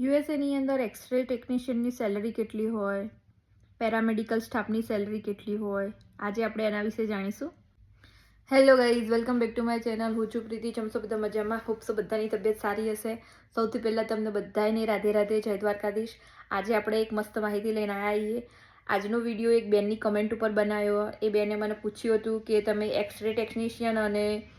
યુએસએની અંદર x ray ટેકનિશિયનની salary કેટલી હોય? પેરામેડિકલ સ્ટાફની સેલરી કેટલી હોય? આજે આપણે એના વિશે જાણીશું. Hello guys welcome back to my channel હું છું પ્રીતિ. ચમસો બધા મજામાં? હોપસો બધાની તબિયત સારી હશે. સૌથી પહેલાં તમને બધાને રાધે રાધે જય દ્વારકાધીશ. આજે આપણે એક મસ્ત માહિતી લઈને આવ્યા છીએ. આજનો વીડિયો એક બેનની કમેન્ટ ઉપર બનાવ્યો. એ બેને મને પૂછ્યું હતું કે તમે એક્સરે ટેકનિશિયન અને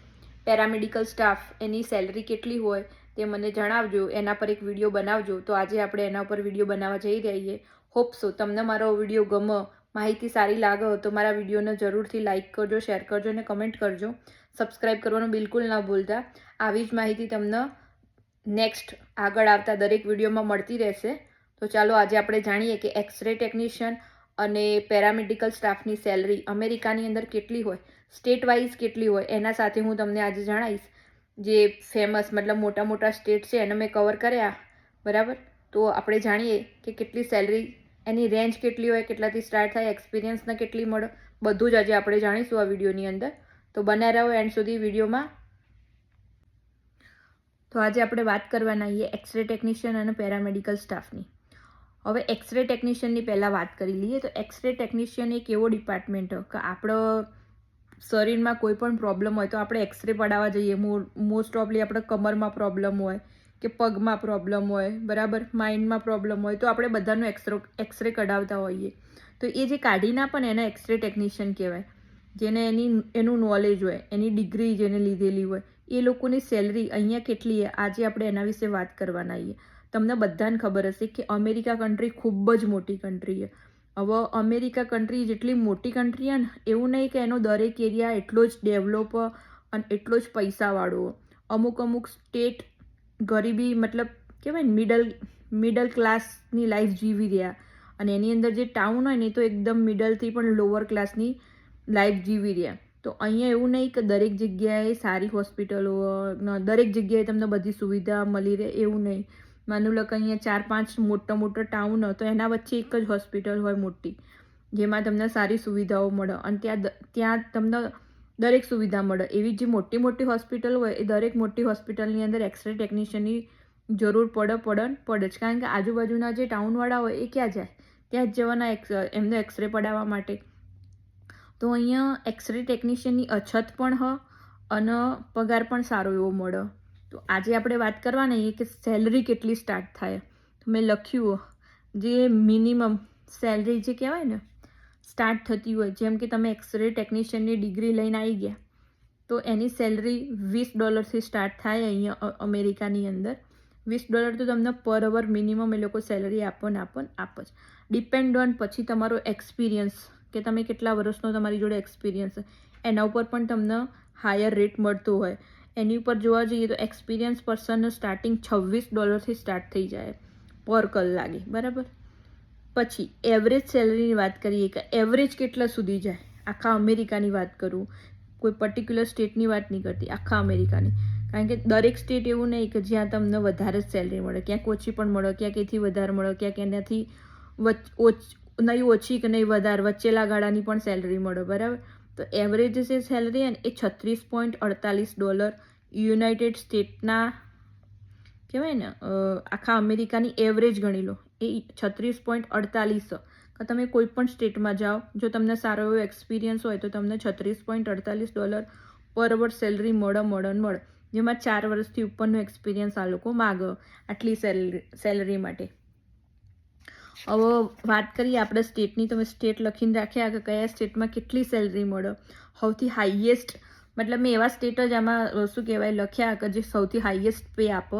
પેરામેડિકલ સ્ટાફ એની સેલરી કેટલી હોય? તે મને જણાવજો, એના પર એક વીડિયો બનાવજો. તો આજે આપણે એના ઉપર વીડિયો બનાવવા જઈ રહીએ. હોપ સો તમને મારો વીડિયો ગમો, માહિતી સારી લાગે તો મારા વિડીયોને જરૂરથી લાઇક કરજો શેર કરજો અને કમેન્ટ કરજો. સબસ્ક્રાઇબ કરવાનું બિલકુલ ના ભૂલતા. આવી જ માહિતી તમને નેક્સ્ટ આગળ આવતા દરેક વિડીયોમાં મળતી રહેશે. તો ચાલો આજે આપણે જાણીએ કે એક્સરે ટેકનિશિયન અને પેરામેડિકલ સ્ટાફની સેલરી અમેરિકાની અંદર કેટલી હોય સ્ટેટ વાઇઝ કેટલી હોય, એના સાથે હું તમને આજે જણાવીશ. જે ફેમસ મતલબ મોટા મોટા સ્ટેટ છે, એને મેં કવર કર્યા, બરાબર? તો આપણે જાણીએ કે કેટલી સેલરી એની રેન્જ કેટલી હોય, કેટલાથી સ્ટાર્ટ થાય એક્સપિરિયન્સને કેટલી મળે, બધું જ આજે આપણે જાણીશું આ વિડીયોની અંદર. તો બન્યા રહો એન્ડ સુધી વિડીયોમાં. તો આજે આપણે વાત કરવાના છીએ એક્સરે ટેકનિશિયન અને પેરામેડિકલ સ્ટાફની હવે એક્સરે ટેકનિશિયનની પહેલાં વાત કરી લઈએ. તો એક્સરે ટેકનિશિયન એક એવો ડિપાર્ટમેન્ટ કે આપણો શરીરમાં કોઈ પણ પ્રોબ્લેમ હોય તો આપણે એક્સરે પડાવવા જઈએ. મોસ્ટ ઓફલી આપણે કમરમાં પ્રોબ્લેમ હોય કે પગમાં પ્રોબ્લેમ હોય, બરાબર? માઇન્ડમાં પ્રોબ્લેમ હોય તો આપણે બધાનો એક્સરો એક્સરે કઢાવતા હોઈએ. તો એ જે કાઢી ના પણ એને એક્સરે ટેકનિશિયન કહેવાય. જેને એની, એનું નોલેજ હોય, એની ડિગ્રી જેને લીધેલી હોય, એ લોકોની સેલરી અહીંયા કેટલી છે? આજે આપણે એના વિશે વાત કરવાના છીએ. તમને બધાને ખબર હશે કે અમેરિકા કન્ટ્રી ખૂબ જ મોટી કન્ટ્રી છે. હવે અમેરિકા કન્ટ્રી જેટલી મોટી કન્ટ્રી છે ને, એવું નહીં કે એનો દરેક એરિયા એટલો જ ડેવલપ અને એટલો જ પૈસાવાળો. અમુક અમુક સ્ટેટ ગરીબી મતલબ કહેવાય ને મિડલ મિડલ ક્લાસની લાઈફ જીવી રહ્યા. અને એની અંદર જે ટાઉન હોય ને, એ તો એકદમ મિડલથી પણ લોઅર ક્લાસની લાઈફ જીવી રહ્યા. તો અહીંયા એવું નહીં કે દરેક જગ્યાએ સારી હોસ્પિટલો દરેક જગ્યાએ તમને બધી સુવિધા મળી રહે, એવું નહીં. માનું લો કે અહીંયા ચાર પાંચ મોટા મોટા ટાઉન તો એના વચ્ચે એક જ હોસ્પિટલ હોય મોટી, જેમાં તમને સારી સુવિધાઓ મળે અને ત્યાં ત્યાં તમને દરેક સુવિધા મળે. એવી જે મોટી મોટી હોસ્પિટલ હોય, એ દરેક મોટી હોસ્પિટલની અંદર એક્સરે ટેકનિશિયનની જરૂર પડે પડે પડે જ. કારણ કે આજુબાજુના જે ટાઉનવાળા હોય, એ ક્યાં જાય? ત્યાં જ જવાના એક્સ એમને એક્સરે પડાવવા માટે. તો અહીંયા એક્સરે ટેકનિશિયનની અછત પણ હ, અને પગાર પણ સારો એવો મળે. તો આજે આપણે વાત કરવાની કે સેલરી કેટલી સ્ટાર્ટ થાય. તો મેં લખ્યું જે મિનિમમ સેલરી જે કહેવાય ને સ્ટાર્ટ થતી હોય, જેમ કે તમે એક્સરે ટેકનિશિયનની ડિગ્રી લઈને આવી ગયા, તો એની સેલરી વીસ ડોલરથી સ્ટાર્ટ થાય અહીંયા અમેરિકાની અંદર. વીસ ડોલર તો તમને પર અવર મિનિમમ એ લોકો સેલરી આપો ને આપો ને આપો જ ડિપેન્ડ ઓન પછી તમારો એક્સપિરિયન્સ કે તમે કેટલા વર્ષનો તમારી જોડે એક્સપિરિયન્સ એના ઉપર પણ તમને હાયર રેટ મળતો હોય. એની ઉપર જોવા જઈએ તો એક્સપિરિયન્સ પર્સનનું સ્ટાર્ટિંગ છવ્વીસ ડોલરથી સ્ટાર્ટ થઈ જાય. પર કલાકે, બરાબર? પછી એવરેજ સેલરીની વાત કરીએ કે એવરેજ કેટલા સુધી જાય? આખા અમેરિકાની વાત કરું. કોઈ પર્ટિક્યુલર સ્ટેટની વાત નહીં કરતી, આખા અમેરિકાની. કારણ કે દરેક સ્ટેટ એવું નહીં કે જ્યાં તમને વધારે જ સેલરી મળે. ક્યાંક ઓછી પણ મળે, ક્યાંક એથી વધારે મળે, ક્યાંક એનાથી નહીં ઓછી કે નહીં વધારે, વચ્ચેલા ગાળાની પણ સેલરી મળે, બરાબર? તો એવરેજ જે સેલરી ને એ છત્રીસ પોઈન્ટ અડતાલીસ ડોલર યુનાઇટેડ સ્ટેટના કહેવાય ને આખા અમેરિકાની એવરેજ ગણી લો, એ છત્રીસ પોઈન્ટ અડતાલીસ કે તમે કોઈ પણ સ્ટેટમાં જાઓ, જો તમને સારો એવો એક્સપિરિયન્સ હોય તો તમને છત્રીસ પોઈન્ટ અડતાલીસ ડોલર પર અવર સેલરી મળે મળે મળે. જેમાં ચાર વર્ષથી ઉપરનો એક્સપિરિયન્સ આ લોકો માગે આટલી સેલરી સેલરી માટે. હવે વાત કરીએ આપણે સ્ટેટની તમે સ્ટેટ લખીને રાખ્યા કે કયા સ્ટેટમાં કેટલી સેલરી મળે? સૌથી હાઈએસ્ટ મતલબ મેં એવા સ્ટેટ જ આમાં શું કહેવાય, લખ્યા કે જે સૌથી હાઈએસ્ટ પે આપો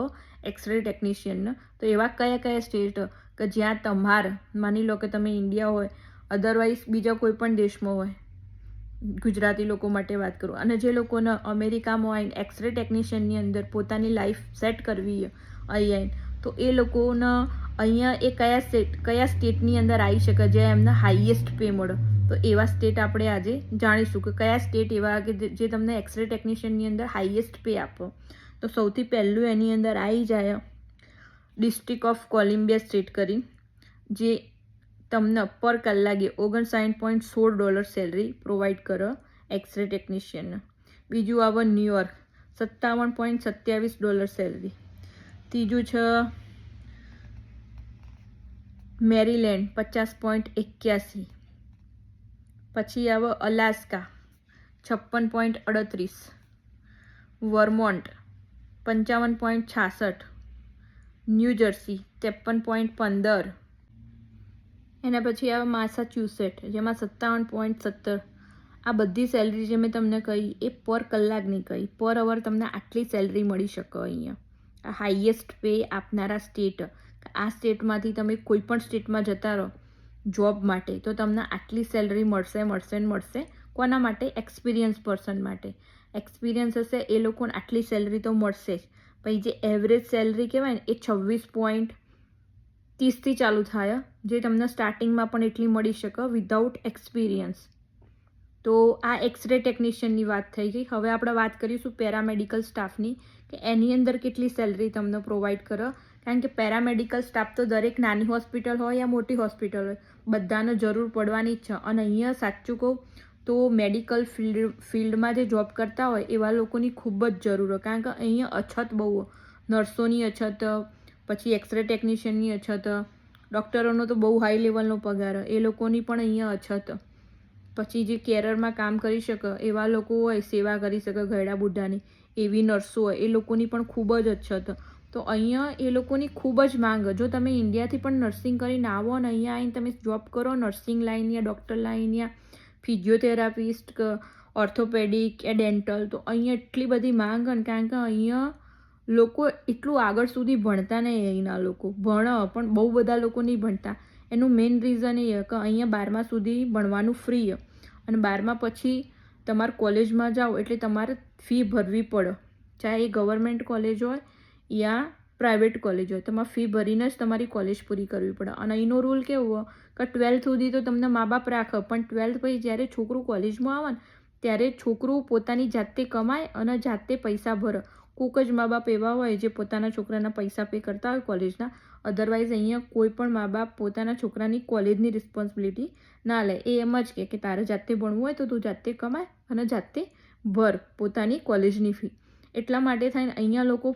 એક્સરે ટેકનિશિયનને તો એવા કયા કયા સ્ટેટ કે જ્યાં તમાર, માની લો કે તમે ઇન્ડિયા હોય અધરવાઇઝ બીજા કોઈ પણ દેશમાં હોય, ગુજરાતી લોકો માટે વાત કરું. અને જે લોકોને અમેરિકામાં આવીને એક્સરે ટેકનિશિયનની અંદર પોતાની લાઈફ સેટ કરવી અહીંયા. તો એ લોકોને અહીંયા એ કયા સ્ટેટ કયા સ્ટેટની અંદર આવી શકે જે એમને હાઈએસ્ટ પે મળે તો એવા સ્ટેટ આપણે આજે જાણીશું કે કયા સ્ટેટ એવા કે જે તમને એક્સરે ટેકનિશિયનની અંદર હાઈએસ્ટ પે આપો. તો સૌથી પહેલું એની અંદર આવી જાય ડિસ્ટ્રિક્ટ ઓફ કોલંબિયા સ્ટેટ કરી, જે તમને પર કલાકે ઓગણસાઠ પોઈન્ટ સોળ ડોલર સેલરી પ્રોવાઈડ કરો એક્સરે ટેકનિશિયનને બીજું આવે ન્યુયોર્ક સત્તાવન પોઈન્ટ સત્યાવીસ ડોલર સેલરી ત્રીજું છે મેરીલેન્ડ પચાસ પોઈન્ટ એક્યાસી. પછી આવો અલાસ્કા છપ્પન પોઈન્ટ અડત્રીસ. વર્મોન્ટ પંચાવન પોઈન્ટ છાસઠ. ન્યૂ જર્સી ત્રેપન પોઈન્ટ પંદર. એના પછી આવે માસાચ્યુસેટ જેમાં સત્તાવન પોઈન્ટ સત્તર. આ બધી સેલરી જે મેં તમને કહી એ પર કલાકની કહી. પર અવર તમને આટલી સેલરી મળી શકે અહીંયા. હાઈએસ્ટ પે આપનારા સ્ટેટ આ સ્ટેટમાંથી તમે કોઈ પણ સ્ટેટમાં જતા રહો જોબ માટે, તો તમને આટલી સેલરી મળશે મળશે ને મળશે. કોના માટે? એક્સપિરિયન્સ પર્સન માટે. એક્સપિરિયન્સ હશે એ લોકોને આટલી સેલરી તો મળશે જ. પછી જે એવરેજ સેલરી કહેવાય ને, એ છવ્વીસ પોઈન્ટ ત્રીસથી ચાલુ થાય, જે તમને સ્ટાર્ટિંગમાં પણ એટલી મળી શકે વિધાઉટ એક્સપિરિયન્સ. તો આ એક્સરે ટેકનિશિયનની વાત થઈ ગઈ. હવે આપણે વાત કરીશું પેરામેડિકલ સ્ટાફની કે એની અંદર કેટલી સેલરી તમને પ્રોવાઈડ કરો કારણ કે પેરામેડિકલ સ્ટાફ તો દરેક નાની હોસ્પિટલ હોય યા મોટી હોસ્પિટલ હોય, બધાને જરૂર પડવાની જ છે. અને અહીંયા સાચું કહું તો મેડિકલ ફિલ્ડ, ફિલ્ડમાં જે જોબ કરતા હોય એવા લોકોની ખૂબ જ જરૂર હોય. કારણ કે અહીંયા અછત બહુ નર્સોની અછત, પછી એક્સરે ટેકનિશિયનની અછત, ડૉક્ટરોનો તો બહુ હાઈ લેવલનો પગાર એ લોકોની પણ અહીંયા અછત. પછી જે કેરરમાં કામ કરી શકે એવા લોકો હોય, સેવા કરી શકે ઘરડા બુઢાની, એવી નર્સો હોય, એ લોકોની પણ ખૂબ જ અછત. તો અહીંયા એ લોકોની ખૂબ જ માંગ. જો તમે ઇન્ડિયાથી પણ નર્સિંગ કરીને આવો અને અહીંયા આવીને તમે જોબ કરો નર્સિંગ લાઇન યા ડૉક્ટર લાઇન યા ફિઝિયોથેરાપિસ્ટ ઓર્થોપેડિક યા ડેન્ટલ તો અહીંયા એટલી બધી માંગ ને કારણ કે અહીંયા લોકો એટલું આગળ સુધી ભણતા નહીં અહીંના લોકો. ભણ, પણ બહુ બધા લોકો નહીં ભણતા. એનું મેઇન રીઝન એ કે અહીંયા બારમા સુધી ભણવાનું ફ્રી અને બારમા પછી તમારે કોલેજમાં જાઓ એટલે તમારે ફી ભરવી પડે. ચાહે એ ગવર્મેન્ટ કોલેજ હોય યા પ્રાઇવેટ કોલેજ હોય તમારે ફી ભરીને જ તમારી કોલેજ પૂરી કરવી પડે. અને અહીંનો રૂલ કેવો, કે ટ્વેલ્થ સુધી તો તમને મા બાપ રાખે, પણ ટ્વેલ્થ પછી જ્યારે છોકરું કોલેજમાં આવે ને, ત્યારે છોકરું પોતાની જાતે કમાય અને જાતે પૈસા ભરે. કોક જ મા બાપ એવા હોય જે પોતાના છોકરાના પૈસા પે કરતા હોય કોલેજના અધરવાઇઝ અહીંયા કોઈ પણ મા બાપ પોતાના છોકરાની કોલેજની રિસ્પોન્સિબિલિટી ના લે. એ એમ જ કે તારે જાતે ભણવું હોય તો તું જાતે કમાય અને જાતે ભર પોતાની કોલેજની ફી એટલા માટે થઈને અહીંયા લોકો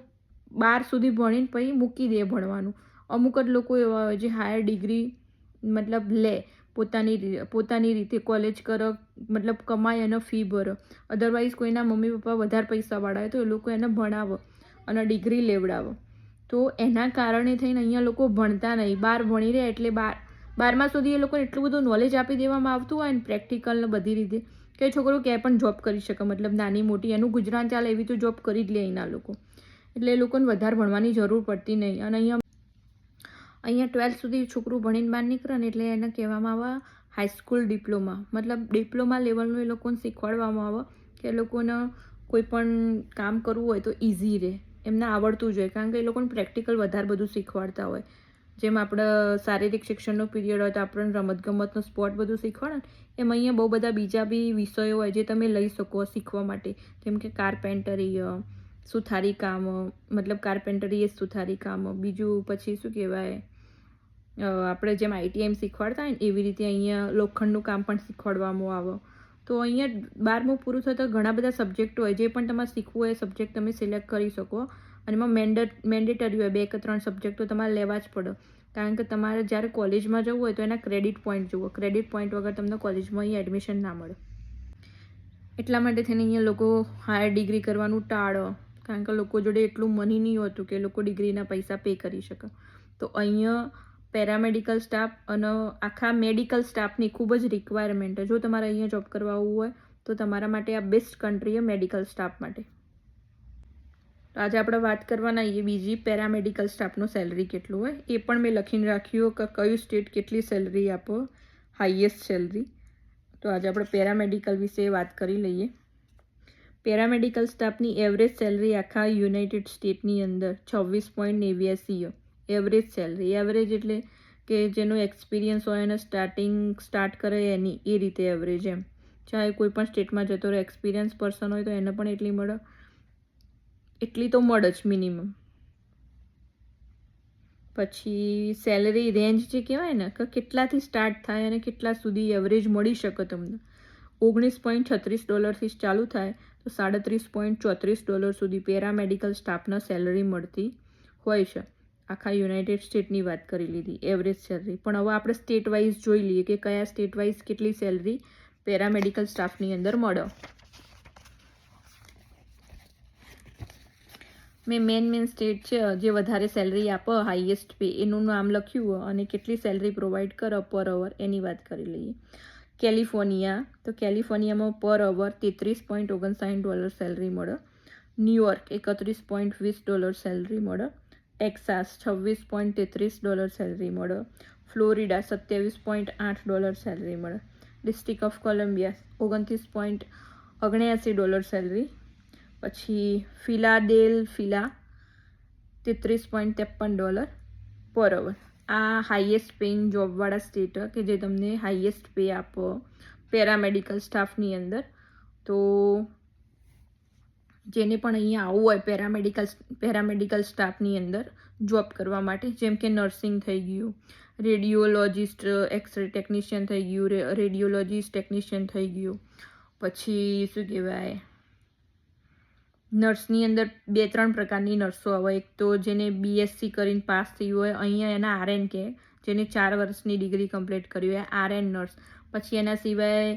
બાર સુધી ભણીને પછી મૂકી દે ભણવાનું. અમુક જ લોકો એવા હોય જે હાયર ડિગ્રી મતલબ લે, પોતાની પોતાની રીતે કોલેજ કરો, મતલબ કમાય અને ફી ભરો. અધરવાઇઝ કોઈના મમ્મી પપ્પા વધારે પૈસાવાળા હોય તો એ લોકો એને ભણાવો અને ડિગ્રી લેવડાવો. તો એના કારણે થઈને અહીંયા લોકો ભણતા નહીં. બાર ભણી રહે એટલે બાર, બારમા સુધી એ લોકોને એટલું બધું નોલેજ આપી દેવામાં આવતું હોય ને પ્રેક્ટિકલ ને બધી રીતે, કે છોકરો ક્યાંય પણ જોબ કરી શકે. મતલબ નાની મોટી એનું ગુજરાન ચાલે એવી તો જોબ કરી જ લે અહીંના લોકો. એટલે એ લોકોને વધારે ભણવાની જરૂર પડતી નહીં. અને અહીંયા અહીંયા ટ્વેલ્થ સુધી છોકરું ભણીને બહાર નીકળે ને એટલે એને કહેવામાં આવે હાઈસ્કૂલ ડિપ્લોમા મતલબ ડિપ્લોમા લેવલનું એ લોકોને શીખવાડવામાં આવે કે એ લોકોને કોઈ પણ કામ કરવું હોય તો ઇઝી રહે. એમને આવડતું જોઈએ કારણ કે એ લોકોને પ્રેક્ટિકલ વધારે બધું શીખવાડતા હોય. જેમ આપણે શારીરિક શિક્ષણનો પીરિયડ હોય તો આપણને રમતગમતનો સ્પોર્ટ બધું શીખવાડે એમ અહીંયા બહુ બધા બીજા બી વિષયો હોય જે તમે લઈ શકો શીખવા માટે. જેમ કે કાર્પેન્ટરી સુથારી કામ, મતલબ કાર્પેન્ટરી એ સુથારી કામ, બીજું પછી શું કહેવાય આપણે જેમ આઈટીએમ શીખવાડતા હોય ને એવી રીતે અહીંયા લોખંડનું કામ પણ શીખવાડવામાં આવે. તો અહીંયા બારમું પૂરું થતાં ઘણા બધા સબ્જેક્ટ હોય, જે પણ તમારે શીખવું હોય સબ્જેક્ટ તમે સિલેક્ટ કરી શકો. અને એમાં મેન્ડેટ મેન્ડેટરી હોય, બે કે ત્રણ સબ્જેક્ટ તો તમારે લેવા જ પડે. કારણ કે તમારે જ્યારે કોલેજમાં જવું હોય તો એના ક્રેડિટ પોઈન્ટ જુઓ. ક્રેડિટ પોઈન્ટ વગર તમને કોલેજમાં અહીં એડમિશન ના મળે. એટલા માટે થઈને અહીંયા લોકો હાયર ડિગ્રી કરવાનું ટાળો. કારણ કે લોકો જોડે એટલું મની નહીં હોતું કે લોકો ડિગ્રીના પૈસા પે કરી શકે. તો અહીંયા પેરામેડિકલ સ્ટાફ અને આખા મેડિકલ સ્ટાફની ખૂબ જ રિક્વાયરમેન્ટ જો તમારે અહીંયા જોબ કરવા આવવું હોય, તો તમારા માટે આ બેસ્ટ કન્ટ્રી છે મેડિકલ સ્ટાફ માટે. આજે આપણે વાત કરવાના એ બીજી પેરામેડિકલ સ્ટાફનું સેલરી કેટલું હોય. એ પણ મેં લખીને રાખ્યું કે કયું સ્ટેટ કેટલી સેલરી આપો હાઈએસ્ટ સેલરી તો આજે આપણે પેરામેડિકલ વિશે વાત કરી લઈએ. પેરામેડિકલ સ્ટાફની એવરેજ સેલરી આખા યુનાઇટેડ સ્ટેટની અંદર છવ્વીસ પોઈન્ટ નેવ્યાસી એવરેજ સેલરી. એવરેજ એટલે કે જેનો એક્સપિરિયન્સ હોય એને સ્ટાર્ટિંગ સ્ટાર્ટ કરે એની, એ રીતે એવરેજ એમ. ચાહે કોઈ પણ સ્ટેટમાં જતો રહે. એક્સપિરિયન્સ પર્સન હોય તો એને પણ એટલી મળે. એટલી તો મળે જ મિનિમમ. પછી સેલરી રેન્જ જે કહેવાય ને, કે કેટલાથી સ્ટાર્ટ થાય અને કેટલા સુધી એવરેજ મળી શકે તમને. ઓગણીસ પોઈન્ટ છત્રીસ ડોલરથી ચાલુ થાય. તો સાડત્રીસ પોઈન્ટ ચોત્રીસ ડોલર સુધી પેરામેડિકલ સ્ટાફના સેલરી મળતી હોય છે. આખા યુનાઇટેડ સ્ટેટની વાત કરી લીધી, એવરેજ સેલરી. પણ હવે આપણે સ્ટેટ વાઇઝ જોઈ લઈએ કે કયા સ્ટેટ વાઇઝ કેટલી સેલરી પેરામેડિકલ સ્ટાફની અંદર મળે. મેં મેન મેન સ્ટેટ છે, જે વધારે સેલરી આપો, હાઈએસ્ટ પે, એનું નામ લખ્યું અને કેટલી સેલરી પ્રોવાઈડ કરો પર અવર, એની વાત કરી લઈએ. કેલિફોર્નિયા, તો કેલિફોર્નિયામાં પર અવર તેત્રીસ પોઈન્ટ ઓગણસાઠ ડોલર સેલરી મળે. ન્યુયોર્ક એકત્રીસ પોઈન્ટ વીસ ડોલર સેલરી મળે. ટેક્સાસ છવ્વીસ પોઈન્ટ તેત્રીસ ડોલર સેલરી મળે. ફ્લોરિડા સત્યાવીસ પોઈન્ટ આઠ ડોલર સેલરી મળે. ડિસ્ટ્રિક્ટ ઓફ કોલંબિયા ઓગણત્રીસ પોઈન્ટ ઓગણ્યાસી ડોલર સેલરી. પછી ફિલાડેલ્ફિલા તેત્રીસ પોઈન્ટ ત્રેપન ડોલર પર અવર. આ હાઈએસ્ટ પેઇંગ જોબવાળા સ્ટેટ કે જે તમને હાઈએસ્ટ પે આપો પેરામેડિકલ સ્ટાફની અંદર. તો જેને પણ અહીંયા આવવું હોય પેરામેડિકલ પેરામેડિકલ સ્ટાફની અંદર જોબ કરવા માટે, જેમ કે નર્સિંગ થઈ ગયું રેડિયોલોજિસ્ટ એક્સરે ટેકનિશિયન થઈ ગયું રેડિયોલોજિસ્ટ ટેકનિશિયન થઈ ગયું. પછી શું કહેવાય? નર્સની અંદર બે ત્રણ પ્રકારની નર્સો આવે. એક તો જેને બીએસસી કરીને પાસ થયું હોય, અહીંયા એના આરએન કે, જેને ચાર વર્ષની ડિગ્રી કમ્પ્લીટ કરી હોય આરએન નર્સ. પછી એના સિવાય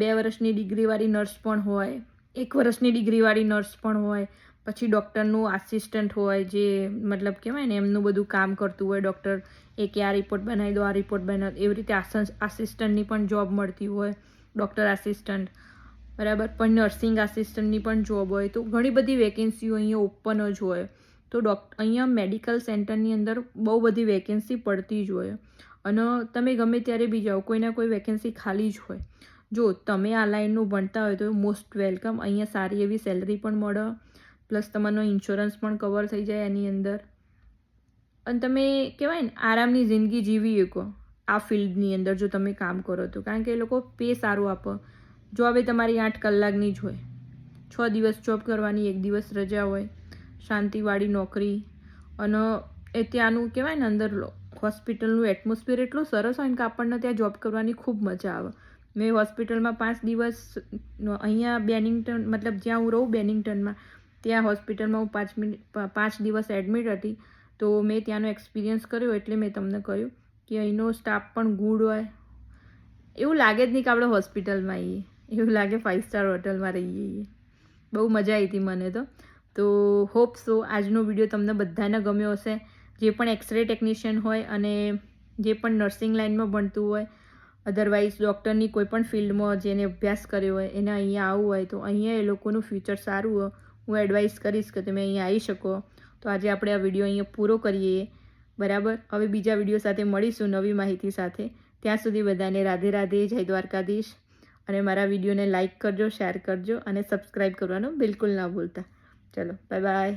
બે વર્ષની ડિગ્રીવાળી નર્સ પણ હોય, એક વર્ષની ડિગ્રીવાળી નર્સ પણ હોય, પછી ડૉક્ટરનું આસિસ્ટન્ટ હોય, જે મતલબ કહેવાય ને એમનું બધું કામ કરતું હોય, ડૉક્ટર એ કે આ રિપોર્ટ બનાવી દો, આ રિપોર્ટ બનાવી દો, એવી રીતે આસિસ્ટન્ટની પણ જોબ મળતી હોય, ડૉક્ટર આસિસ્ટન્ટ. બરાબર? પણ નર્સિંગ આસિસ્ટન્ટની પણ જોબ હોય. તો ઘણી બધી વેકેન્સીઓ અહીંયા ઓપન જ હોય. તો ડૉક્ટર અહીંયા મેડિકલ સેન્ટરની અંદર બહુ બધી વેકેન્સી પડતી જ હોય. અને તમે ગમે ત્યારે બી જાઓ કોઈના કોઈ વેકેન્સી ખાલી જ હોય. જો તમે આ લાઈનનું ભણતા હોય તો મોસ્ટ વેલકમ અહીંયા સારી એવી સેલરી પણ મળે. પ્લસ તમારો ઇન્સ્યોરન્સ પણ કવર થઈ જાય એની અંદર. અને તમે કહેવાય ને, આરામની જિંદગી જીવી શકો આ ફિલ્ડની અંદર જો તમે કામ કરો તો. કારણ કે એ લોકો પે સારું આપે. જોબ એ તમારી આઠ કલાકની જ હોય. છ દિવસ જોબ કરવાની, એક દિવસ રજા હોય, શાંતિવાળી નોકરી, અને એ ત્યાંનું કહેવાય ને અંદર હોસ્પિટલનું એટમોસ્ફિયર એટલું સરસ હોય ને કે આપણને ત્યાં જોબ કરવાની ખૂબ મજા આવે. મેં હોસ્પિટલમાં પાંચ દિવસ અહીંયા બેનિંગટન, મતલબ જ્યાં હું રહું બેનિંગટનમાં, ત્યાં હોસ્પિટલમાં હું પાંચ મિનિટ પાંચ દિવસ એડમિટ હતી. તો મેં ત્યાંનો એક્સપિરિયન્સ કર્યો એટલે મેં તમને કહ્યું કે અહીંનો સ્ટાફ પણ ગુડ હોય. એવું લાગે જ નહીં કે આપણે હોસ્પિટલમાં આવીએ. એવું લાગે ફાઇવ સ્ટાર હોટલમાં રહીએ બહુ મજા આવી હતી મને તો. તો હોપ સો આજનો વીડિયો તમને બધાને ગમ્યો હશે. જે પણ એક્સરે ટેકનિશિયન હોય અને જે પણ નર્સિંગ લાઇનમાં ભણતું હોય અધરવાઇઝ ડૉક્ટરની કોઈ પણ ફિલ્ડમાં જેને અભ્યાસ કર્યો હોય, એને અહીંયા આવવું હોય તો અહીંયા એ લોકોનું ફ્યુચર સારું હોય. હું એડવાઇસ કરીશ કે તમે અહીંયા આવી શકો. તો આજે આપણે આ વીડિયો અહીંયા પૂરો કરીએ. બરાબર? હવે બીજા વીડિયો સાથે મળીશું નવી માહિતી સાથે. ત્યાં સુધી બધાને રાધે રાધે, જય દ્વારકાધીશ. અને મારા વિડીયોને લાઇક કરજો, શેર કરજો અને સબસ્ક્રાઈબ કરવાનું બિલકુલ ના ભૂલતા. ચલો, બાય બાય.